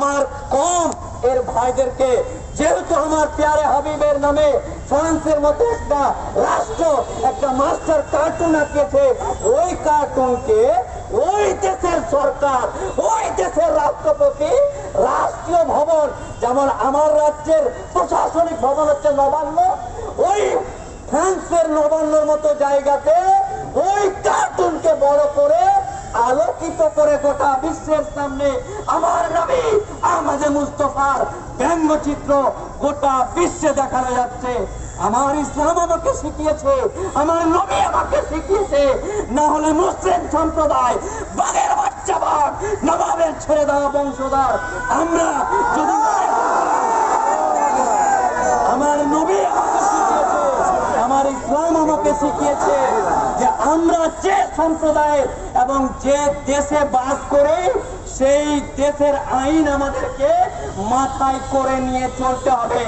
আমার কম। এর ভাইদেরকে যেহেতু আমার প্যারে হাবিবের নামে ফ্রান্সের মতো একটা রাষ্ট্র, একটা মাস্টার কার্টুন আঁকিয়েছে ওই কার্টুনকে ওই দেশের সরকার, ওই দেশের রাষ্ট্রপতি রাষ্ট্রীয় ভবন, যেমন আমার রাজ্যের প্রশাসনিক ভবন হচ্ছে নবান্ন, ওই ফ্রান্সের নবান্নর মতো জায়গাতে ওই কার্টুনকে বড় করে আলোকিত করে গোটা বিশ্বের সামনে ব্যঙ্গচিত্র গোটা বিশ্বে দেখানো যাচ্ছে। আমার ইসলাম আমাকে শিখিয়েছে, আমার নবী আমাকে শিখিয়েছে। না হলে মুসলিম সম্প্রদায়, বাঘের বাচ্চা বাঘ, নবাবের ছেড়ে দেওয়া বংশধর। আমরা যদি মনে করি আমার নবী আমাকে শিখিয়েছে আমার ইসলাম আমাকে শিখিয়েছে যে আমরা যে সম্প্রদায়ের এবং যে দেশে বাস করে, সেই দেশের আইন আমাদেরকে মাথায় করে নিয়ে চলতে হবে।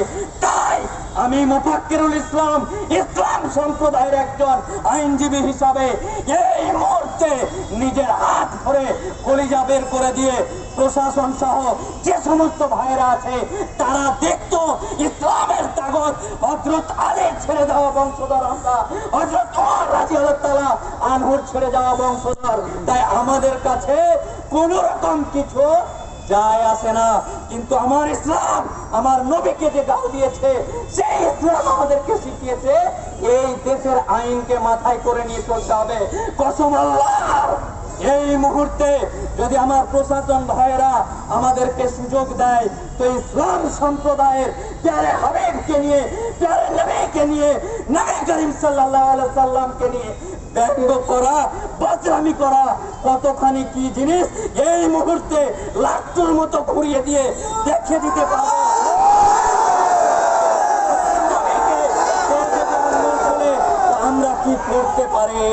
তাই আমি মুফাক্কিরুল ইসলাম ইসলাম সম্প্রদায়ের একজন আইনজীবী হিসাবে এই মুহূর্তে নিজের হাত ধরে কলিজা বের করে দিয়ে প্রশাসন সহ যে সমস্ত ভাইরা আছে, তারা দেখতো ইসলামের আমাদের কাছে কোন রকম কিছু যায় আসে না। কিন্তু আমার ইসলাম, আমার নবীকে যে গাও দিয়েছে, সেই ইসলাম আমাদেরকে শিখিয়েছে, এই দেশের আইনকে মাথায় করে নিয়ে চলতে হবে। কসম আল্লাহ! এই মুহূর্তে যদি আমার প্রশাসন ভাইয়েরা আমাদেরকে সুযোগ দেয়, তো ইসলাম সম্প্রদায়ের প্যারে হাবিবকে নিয়ে, প্যারে নবীকে নিয়ে, নবী করিম আলাইহি সাল্লামকে নিয়ে ব্যঙ্গ করা বদনামি করা, কতখানি কি জিনিস? এই মুহূর্তে লাট্টুর মতো ঘুরিয়ে দিয়ে দেখিয়ে দিতে বলে আমরা কি করতে পারি?